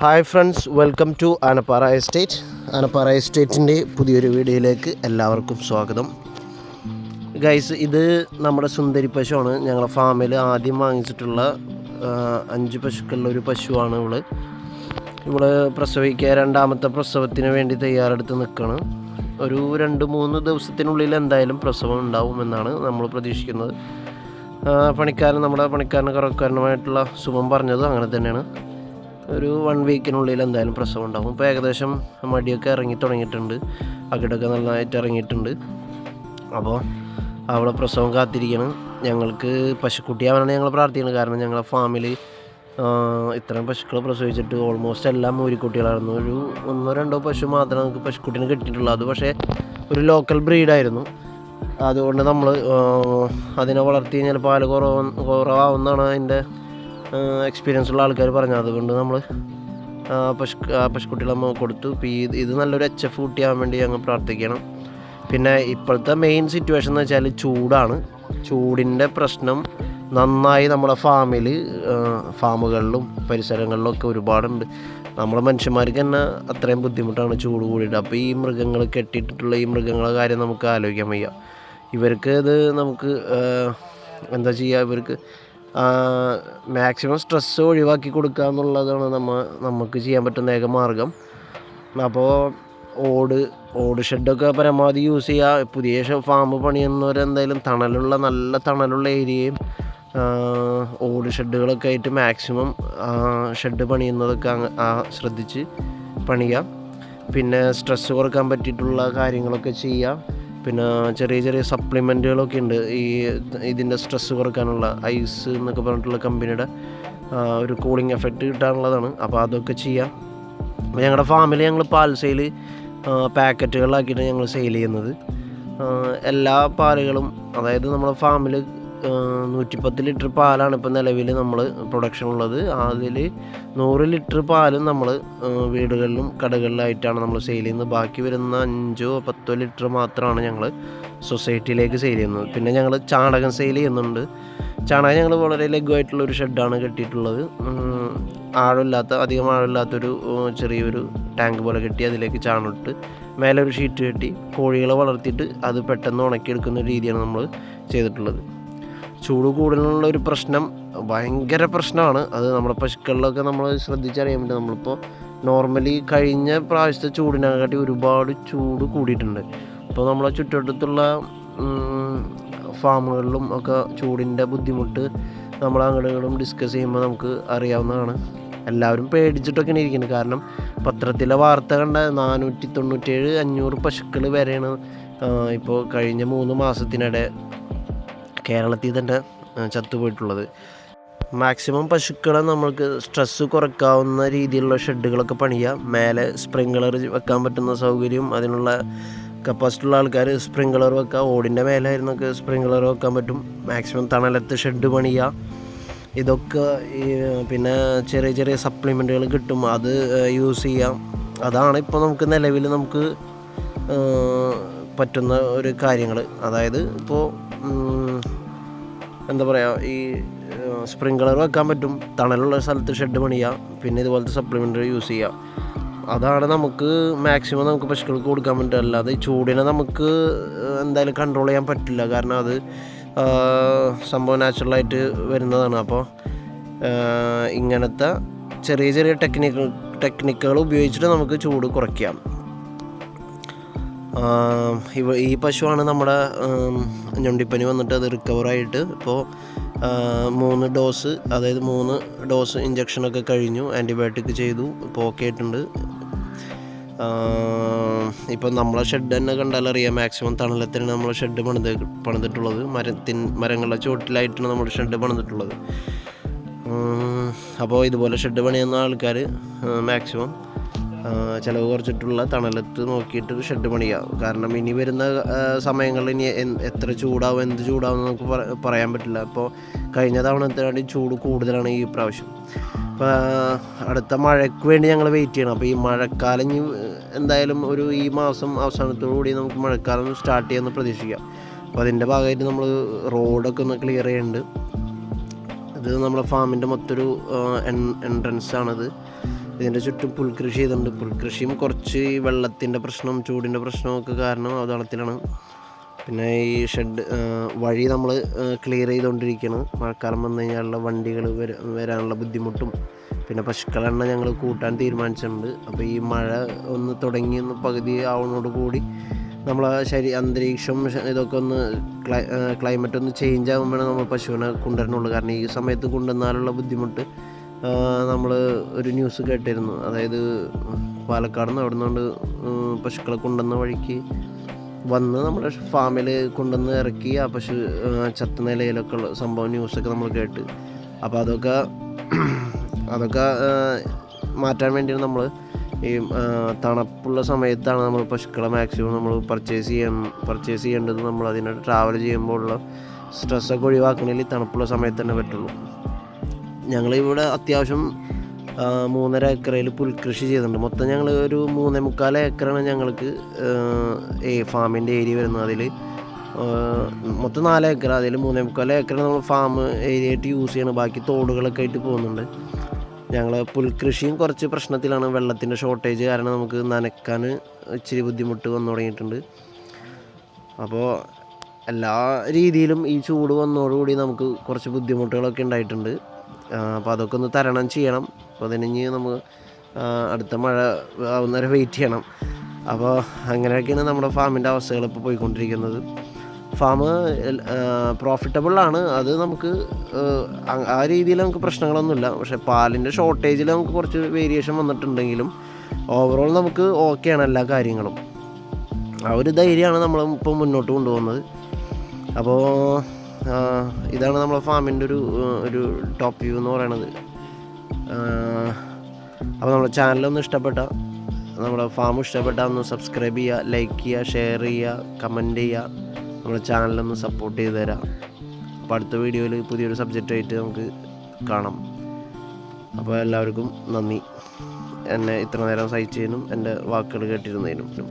Hi friends welcome to Anappara estate. Anappara എസ്റ്റേറ്റിന്റെ പുതിയൊരു വീഡിയോയിലേക്ക് എല്ലാവർക്കും സ്വാഗതം. ഗൈസ് ഇത് നമ്മുടെ സുന്ദരി പശുവാണ്. ഞങ്ങളെ ഫാമിൽ ആദ്യം വാങ്ങിച്ചിട്ടുള്ള അഞ്ച് പശുക്കളുടെ ഒരു പശുവാണ് ഇവൾ. ഇവൾ പ്രസവിക്കുക രണ്ടാമത്തെ പ്രസവത്തിന് വേണ്ടി തയ്യാറെടുത്ത് നിൽക്കുകയാണ്. ഒരു രണ്ട് മൂന്ന് ദിവസത്തിനുള്ളിൽ എന്തായാലും പ്രസവം ഉണ്ടാവുമെന്നാണ് നമ്മൾ പ്രതീക്ഷിക്കുന്നത്. പണിക്കാരൻ നമ്മുടെ പണിക്കാരൻ കറക്കാരനുമായിട്ടുള്ള സുഖം പറഞ്ഞത് അങ്ങനെ തന്നെയാണ്. ഒരു വൺ വീക്കിനുള്ളിൽ എന്തായാലും പ്രസവം ഉണ്ടാവും. ഇപ്പോൾ ഏകദേശം മടിയൊക്കെ ഇറങ്ങി തുടങ്ങിയിട്ടുണ്ട്. അകിടൊക്കെ നന്നായിട്ട് ഇറങ്ങിയിട്ടുണ്ട്. അപ്പോൾ അവളെ പ്രസവം കാത്തിരിക്കണം. ഞങ്ങൾക്ക് പശുക്കുട്ടി ആവാനാണ് ഞങ്ങൾ പ്രാർത്ഥിക്കുന്നത്. കാരണം ഞങ്ങളെ ഫാമിൽ ഇത്രയും പശുക്കൾ പ്രസവിച്ചിട്ട് ഓൾമോസ്റ്റ് എല്ലാം മൂരിക്കുട്ടികളായിരുന്നു. ഒരു ഒന്നോ രണ്ടോ പശു മാത്രമേ നമുക്ക് പശുക്കുട്ടീനെ കിട്ടിയിട്ടുള്ളൂ. അത് പക്ഷേ ഒരു ലോക്കൽ ബ്രീഡായിരുന്നു അതുകൊണ്ട് നമ്മൾ അതിനെ വളർത്തി കഴിഞ്ഞാൽ പാൽ കുറവ് കുറവാവുന്നതാണ് അതിന്റെ എക്സ്പീരിയൻസ് ഉള്ള ആൾക്കാർ പറഞ്ഞു അതുകൊണ്ട് നമ്മൾ പശു പശുക്കുട്ടികളെ നമ്മൾ കൊടുത്തു. ഇത് നല്ലൊരു എച്ച് എഫ് കുട്ടിയാകാൻ വേണ്ടി ഞങ്ങൾ പ്രാർത്ഥിക്കണം. പിന്നെ ഇപ്പോഴത്തെ മെയിൻ സിറ്റുവേഷൻ എന്ന് വെച്ചാൽ ചൂടാണ്. ചൂടിന്റെ പ്രശ്നം നന്നായി നമ്മുടെ ഫാമിൽ ഫാമുകളിലും പരിസരങ്ങളിലും ഒക്കെ ഒരുപാടുണ്ട്. നമ്മുടെ മനുഷ്യന്മാർക്ക് തന്നെ അത്രയും ബുദ്ധിമുട്ടാണ് ചൂട് കൂടിയിട്ട്. അപ്പോൾ ഈ മൃഗങ്ങൾ കെട്ടിയിട്ടിട്ടുള്ള ഈ മൃഗങ്ങളെ കാര്യം നമുക്ക് ആലോചിക്കാൻ വയ്യ. ഇവർക്ക് ഇത് നമുക്ക് എന്താ ചെയ്യുക ഇവർക്ക് മാക്സിമം സ്ട്രെസ്സ് ഒഴിവാക്കി കൊടുക്കുക എന്നുള്ളതാണ് നമ്മൾ നമുക്ക് ചെയ്യാൻ പറ്റുന്ന ഏക മാർഗം. അപ്പോൾ ഓട് ഓട് ഷെഡൊക്കെ പരമാവധി യൂസ് ചെയ്യുക പുതിയ ഫാം പണിയുന്നവരെന്തായാലും തണലുള്ള നല്ല തണലുള്ള ഏരിയയും ഓട് ഷെഡുകളൊക്കെ ആയിട്ട് മാക്സിമം ഷെഡ് പണിയുന്നതൊക്കെ ശ്രദ്ധിച്ച് പണിയുക പിന്നെ സ്ട്രെസ്സ് കുറയ്ക്കാൻ പറ്റിയിട്ടുള്ള കാര്യങ്ങളൊക്കെ ചെയ്യുക പിന്നെ ചെറിയ ചെറിയ സപ്ലിമെന്റുകളൊക്കെ ഉണ്ട്. ഈ ഇതിന്റെ സ്ട്രെസ്സ് കുറയ്ക്കാനുള്ള ഐസ് എന്നൊക്കെ പറഞ്ഞിട്ടുള്ള കമ്പനിയുടെ ഒരു കൂളിംഗ് എഫക്റ്റ് കിട്ടാനുള്ളതാണ്. അപ്പോൾ അതൊക്കെ ചെയ്യാം. ഞങ്ങളുടെ ഫാമിലി ഞങ്ങൾ പാൽ സെയിൽ പാക്കറ്റുകളിലാക്കിയിട്ട് ഞങ്ങൾ സെയിൽ ചെയ്യുന്നത്. എല്ലാ പാലുകളും അതായത് നമ്മുടെ ഫാമിൽ നൂറ്റിപ്പത്ത് ലിറ്റർ പാലാണ് ഇപ്പോൾ നിലവിൽ നമ്മൾ പ്രൊഡക്ഷൻ ഉള്ളത്. അതിൽ നൂറ് ലിറ്റർ പാലും നമ്മൾ വീടുകളിലും കടകളിലായിട്ടാണ് നമ്മൾ സെയിൽ ചെയ്യുന്നത്. ബാക്കി വരുന്ന അഞ്ചോ പത്തോ ലിറ്റർ മാത്രമാണ് ഞങ്ങൾ സൊസൈറ്റിയിലേക്ക് സെയിൽ ചെയ്യുന്നത്. പിന്നെ ഞങ്ങൾ ചാണകം സെയിൽ ചെയ്യുന്നുണ്ട്. ചാണകം ഞങ്ങൾ വളരെ ലഘുവായിട്ടുള്ള ഒരു ഷെഡാണ് കെട്ടിയിട്ടുള്ളത്. ആഴമില്ലാത്ത അധികം ആഴമില്ലാത്തൊരു ചെറിയൊരു ടാങ്ക് പോലെ കെട്ടി അതിലേക്ക് ചാണകം ഇട്ട് മേലെ ഒരു ഷീറ്റ് കെട്ടി കോഴികളെ വളർത്തിയിട്ട് അത് പെട്ടെന്ന് ഉണക്കിയെടുക്കുന്ന രീതിയാണ് നമ്മൾ ചെയ്തിട്ടുള്ളത്. ചൂട് കൂടുതലുള്ള ഒരു പ്രശ്നം ഭയങ്കര പ്രശ്നമാണ്. അത് നമ്മുടെ പശുക്കളിലൊക്കെ നമ്മൾ ശ്രദ്ധിച്ചറിയാൻ പറ്റും നമ്മളിപ്പോൾ നോർമലി കഴിഞ്ഞ പ്രാവശ്യത്തെ ചൂടിനെക്കാട്ടി ഒരുപാട് ചൂട് കൂടിയിട്ടുണ്ട്. ഇപ്പോൾ നമ്മളെ ചുറ്റുവട്ടത്തുള്ള ഫാമുകളിലും ഒക്കെ ചൂടിന്റെ ബുദ്ധിമുട്ട് നമ്മൾ അങ്ങോട്ടും ഡിസ്കസ് ചെയ്യുമ്പോൾ നമുക്ക് അറിയാവുന്നതാണ്. എല്ലാവരും പേടിച്ചിട്ടൊക്കെയാണ് ഇരിക്കുന്നത് കാരണം പത്രത്തിലെ വാർത്ത കണ്ട നാനൂറ്റി തൊണ്ണൂറ്റേഴ് അഞ്ഞൂറ് പശുക്കൾ വരെയാണ് ഇപ്പോൾ കഴിഞ്ഞ മൂന്ന് മാസത്തിനിടെ കേരളത്തിൽ തന്നെ ചത്തുപോയിട്ടുള്ളത്. മാക്സിമം പശുക്കളെ നമ്മൾക്ക് സ്ട്രെസ്സ് കുറയ്ക്കാവുന്ന രീതിയിലുള്ള ഷെഡുകളൊക്കെ പണിയുക മേലെ സ്പ്രിങ്ക്ലർ വെക്കാൻ പറ്റുന്ന സൗകര്യം അതിനുള്ള കപ്പാസിറ്റി ഉള്ള ആൾക്കാർ സ്പ്രിങ്ക്ലർ വെക്കുക ഓടിന്റെ മേലായിരുന്നൊക്കെ സ്പ്രിങ്ക്ലർ വെക്കാൻ പറ്റും. മാക്സിമം തണലത്ത് ഷെഡ് പണിയുക ഇതൊക്കെ പിന്നെ ചെറിയ ചെറിയ സപ്ലിമെന്റുകൾ കിട്ടും. അത് യൂസ് ചെയ്യാം. അതാണ് ഇപ്പോൾ നമുക്ക് നിലവിൽ നമുക്ക് പറ്റുന്ന ഒരു കാര്യങ്ങൾ അതായത് ഇപ്പോൾ എന്താ പറയുക ഈ സ്പ്രിങ്ക്ലർ വെക്കാൻ പറ്റും. തണലുള്ള സ്ഥലത്ത് ഷെഡ് പണിയുക പിന്നെ ഇതുപോലത്തെ സപ്ലിമെന്ററി യൂസ് ചെയ്യാം. അതാണ് നമുക്ക് മാക്സിമം നമുക്ക് പശുക്കൾക്ക് കൊടുക്കാൻ പറ്റുക. അല്ലാതെ ചൂടിനെ നമുക്ക് എന്തായാലും കൺട്രോൾ ചെയ്യാൻ പറ്റില്ല. കാരണം അത് സംഭവം നാച്ചുറലായിട്ട് വരുന്നതാണ്. അപ്പോൾ ഇങ്ങനത്തെ ചെറിയ ചെറിയ ടെക്നിക്ക് ടെക്നിക്കുകൾ ഉപയോഗിച്ചിട്ട് നമുക്ക് ചൂട് കുറയ്ക്കാം. ഇവ ഈ പശുവാണ് നമ്മുടെ ഞൊണ്ടിപ്പനി വന്നിട്ട് അത് റിക്കവറായിട്ട് ഇപ്പോൾ മൂന്ന് ഡോസ് അതായത് മൂന്ന് ഡോസ് ഇഞ്ചക്ഷനൊക്കെ കഴിഞ്ഞു ആന്റിബയോട്ടിക് ചെയ്തു ഇപ്പോൾ ഓക്കെ ആയിട്ടുണ്ട്. ഇപ്പം നമ്മളെ ഷെഡ് തന്നെ കണ്ടാൽ അറിയാം മാക്സിമം തണലത്തിനാണ് നമ്മളെ ഷെഡ് പണിത് പണിതിട്ടുള്ളത്. മരത്തിൻ മരങ്ങളുടെ ചുവട്ടിലായിട്ടാണ് നമ്മൾ ഷെഡ് പണിതിട്ടുള്ളത്. അപ്പോൾ ഇതുപോലെ ഷെഡ് പണിയുന്ന ആൾക്കാർ മാക്സിമം ചിലവ് കുറച്ചിട്ടുള്ള തണലത്ത് നോക്കിയിട്ട് ഷെഡ് പണിയുക കാരണം ഇനി വരുന്ന സമയങ്ങളിൽ ഇനി എത്ര ചൂടാവും എന്ത് ചൂടാവും നമുക്ക് പറ- പറയാൻ പറ്റില്ല. അപ്പോൾ കഴിഞ്ഞ തവണത്തേക്കാട്ടി ചൂട് കൂടുതലാണ് ഈ പ്രാവശ്യം. അപ്പോൾ അടുത്ത മഴയ്ക്ക് വേണ്ടി ഞങ്ങൾ വെയിറ്റ് ചെയ്യണം. അപ്പോൾ ഈ മഴക്കാലം ഇനി എന്തായാലും ഒരു ഈ മാസം അവസാനത്തോടു കൂടി നമുക്ക് മഴക്കാലം സ്റ്റാർട്ട് ചെയ്യാമെന്ന് പ്രതീക്ഷിക്കാം. അപ്പോൾ അതിന്റെ ഭാഗമായിട്ട് നമ്മൾ റോഡൊക്കെ ഒന്ന് ക്ലിയർ ചെയ്യുന്നുണ്ട് ഇത് നമ്മളെ ഫാമിന്റെ മൊത്തൊരു എൻട്രൻസ് ആണിത്. ഇതിന്റെ ചുറ്റും പുൽകൃഷി ചെയ്തിട്ടുണ്ട്. പുൽകൃഷിയും കുറച്ച് വെള്ളത്തിന്റെ പ്രശ്നം ചൂടിന്റെ പ്രശ്നമൊക്കെ കാരണം അവതാളത്തിലാണ് പിന്നെ ഈ ഷെഡ് വഴി നമ്മൾ ക്ലിയർ ചെയ്തുകൊണ്ടിരിക്കുകയാണ് മഴക്കാലം വന്നു കഴിഞ്ഞാലുള്ള വണ്ടികൾ വരാനുള്ള ബുദ്ധിമുട്ടും പിന്നെ പശുക്കളെണ്ണ ഞങ്ങൾ കൂട്ടാൻ തീരുമാനിച്ചിട്ടുണ്ട്. അപ്പോൾ ഈ മഴ ഒന്ന് തുടങ്ങി ഒന്ന് പകുതി ആവുന്നതോട് കൂടി നമ്മളെ ശരി അന്തരീക്ഷം ഇതൊക്കെ ഒന്ന് ക്ലൈ ക്ലൈമറ്റ് ഒന്ന് ചേഞ്ച് ആകുമ്പോഴാണ് നമ്മൾ പശുവിനെ കൊണ്ടുവരണുള്ളൂ കാരണം ഈ സമയത്ത് കൊണ്ടുവന്നാലുള്ള ബുദ്ധിമുട്ട് നമ്മൾ ഒരു ന്യൂസ് കേട്ടിരുന്നു. അതായത് പാലക്കാട് നിന്ന് അവിടെ നിന്നുകൊണ്ട് പശുക്കളെ കൊണ്ടുവന്ന വഴിക്ക് വന്ന് നമ്മുടെ ഫാമിൽ കൊണ്ടുവന്ന് ഇറക്കി ആ പശു ചത്ത നിലയിലൊക്കെ ഉള്ള സംഭവം ന്യൂസൊക്കെ നമ്മൾ കേട്ട്. അപ്പോൾ അതൊക്കെ അതൊക്കെ മാറ്റാൻ വേണ്ടിയാണ് നമ്മൾ ഈ തണുപ്പുള്ള സമയത്താണ് നമ്മൾ പശുക്കളെ മാക്സിമം നമ്മൾ പർച്ചേസ് ചെയ്യാൻ പർച്ചേസ് ചെയ്യേണ്ടത്. നമ്മൾ അതിനെ ട്രാവൽ ചെയ്യുമ്പോഴുള്ള സ്ട്രെസ്സൊക്കെ ഒഴിവാക്കണമെങ്കിൽ തണുപ്പുള്ള സമയത്ത് തന്നെ പറ്റുള്ളൂ. ഞങ്ങളിവിടെ അത്യാവശ്യം മൂന്നര ഏക്കറയിൽ പുൽകൃഷി ചെയ്യുന്നുണ്ട് മൊത്തം ഞങ്ങൾ ഒരു മൂന്നേ മുക്കാൽ ഏക്കറാണ് ഞങ്ങൾക്ക് ഈ ഫാമിന്റെ ഏരിയ വരുന്നത്. അതിൽ മൊത്തം നാല് ഏക്കർ അതിൽ മൂന്നേ മുക്കാൽ ഏക്കർ നമ്മൾ ഫാം ഏരിയ ആയിട്ട് യൂസ് ചെയ്യണം ബാക്കി തോടുകളൊക്കെ ആയിട്ട് പോകുന്നുണ്ട്. ഞങ്ങൾ പുൽകൃഷിയും കുറച്ച് പ്രശ്നത്തിലാണ്. വെള്ളത്തിന്റെ ഷോർട്ടേജ് കാരണം നമുക്ക് നനക്കാൻ ഇച്ചിരി ബുദ്ധിമുട്ട് വന്നു തുടങ്ങിയിട്ടുണ്ട്. അപ്പോൾ എല്ലാ രീതിയിലും ഈ ചൂട് വന്നതോടുകൂടി നമുക്ക് കുറച്ച് ബുദ്ധിമുട്ടുകളൊക്കെ ഉണ്ടായിട്ടുണ്ട്. അപ്പോൾ അതൊക്കെ ഒന്ന് തരണം ചെയ്യണം. അപ്പോൾ അതിനിഞ്ഞ് നമുക്ക് അടുത്ത മഴ ആവുന്നവരെ വെയിറ്റ് ചെയ്യണം. അപ്പോൾ അങ്ങനെയൊക്കെയാണ് നമ്മുടെ ഫാമിന്റെ അവസ്ഥകൾ ഇപ്പോൾ പോയിക്കൊണ്ടിരിക്കുന്നത്. ഫാം പ്രോഫിറ്റബിളാണ് അത് നമുക്ക് ആ, രീതിയിൽ നമുക്ക് പ്രശ്നങ്ങളൊന്നുമില്ല. പക്ഷേ പാലിന്റെ ഷോർട്ടേജിൽ നമുക്ക് കുറച്ച് വേരിയേഷൻ വന്നിട്ടുണ്ടെങ്കിലും ഓവറോൾ നമുക്ക് ഓക്കെയാണ് എല്ലാ കാര്യങ്ങളും. ആ ഒരു ധൈര്യമാണ് നമ്മൾ ഇപ്പോൾ മുന്നോട്ട് കൊണ്ടുപോകുന്നത്. അപ്പോൾ ഇതാണ് നമ്മളെ ഫാമിന്റെ ഒരു ഒരു ടോപ്പ് വ്യൂ എന്ന് പറയണത്. അപ്പോൾ നമ്മുടെ ചാനലൊന്ന് ഇഷ്ടപ്പെട്ട നമ്മുടെ ഫാം ഇഷ്ടപ്പെട്ട ഒന്ന് സബ്സ്ക്രൈബ് ചെയ്യുക ലൈക്ക് ചെയ്യുക ഷെയർ ചെയ്യുക കമന്റ് ചെയ്യുക. നമ്മുടെ ചാനലൊന്ന് സപ്പോർട്ട് ചെയ്ത് തരാം. അപ്പോൾ അടുത്ത വീഡിയോയിൽ പുതിയൊരു സബ്ജക്റ്റായിട്ട് നമുക്ക് കാണാം. അപ്പോൾ എല്ലാവർക്കും നന്ദി. എന്നെ ഇത്ര നേരം സഹിച്ചതിനും എന്റെ വാക്കുകൾ കേട്ടിരുന്നതിനും.